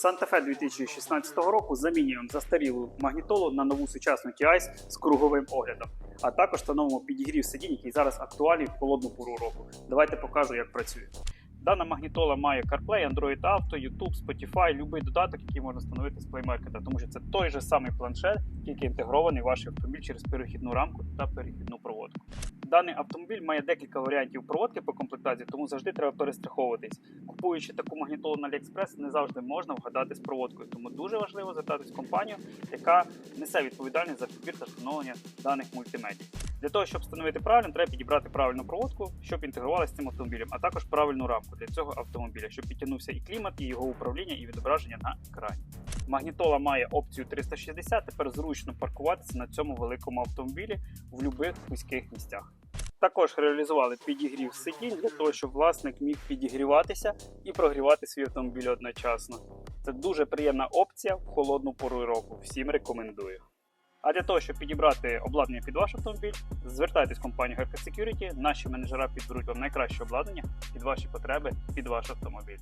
Санта-Фе 2016 року замінюємо застарілу магнітолу на нову сучасну TI з круговим оглядом, а також встановимо підігрів сидінь, який зараз актуальний в холодну пору року. Давайте покажу, як працює. Дана магнітола має CarPlay, Android Auto, YouTube, Spotify, будь-який додаток, який можна встановити з Play Market, тому що це той же самий планшет, тільки інтегрований в ваш автомобіль через перехідну рамку та перехідну проводку. Даний автомобіль має декілька варіантів проводки по комплектації, тому завжди треба перестраховуватись. Купуючи таку магнітолу на AliExpress, не завжди можна вгадати з проводкою, тому дуже важливо звертатись в компанію, яка несе відповідальність за підбір та встановлення даних мультимедій. Для того, щоб встановити правильно, треба підібрати правильну проводку, щоб інтегрувалася з цим автомобілем, а також правильну рамку для цього автомобіля, щоб підтягнувся і клімат, і його управління, і відображення на екрані. Магнітола має опцію 360, тепер зручно паркуватися на цьому великому автомобілі в будь-яких вузьких місцях. Також реалізували підігрів сидінь для того, щоб власник міг підігріватися і прогрівати свій автомобіль одночасно. Це дуже приємна опція в холодну пору року. Всім рекомендую. А для того, щоб підібрати обладнання під ваш автомобіль, звертайтесь в компанію Haircut Security. Наші менеджера підберуть вам найкраще обладнання під ваші потреби, під ваш автомобіль.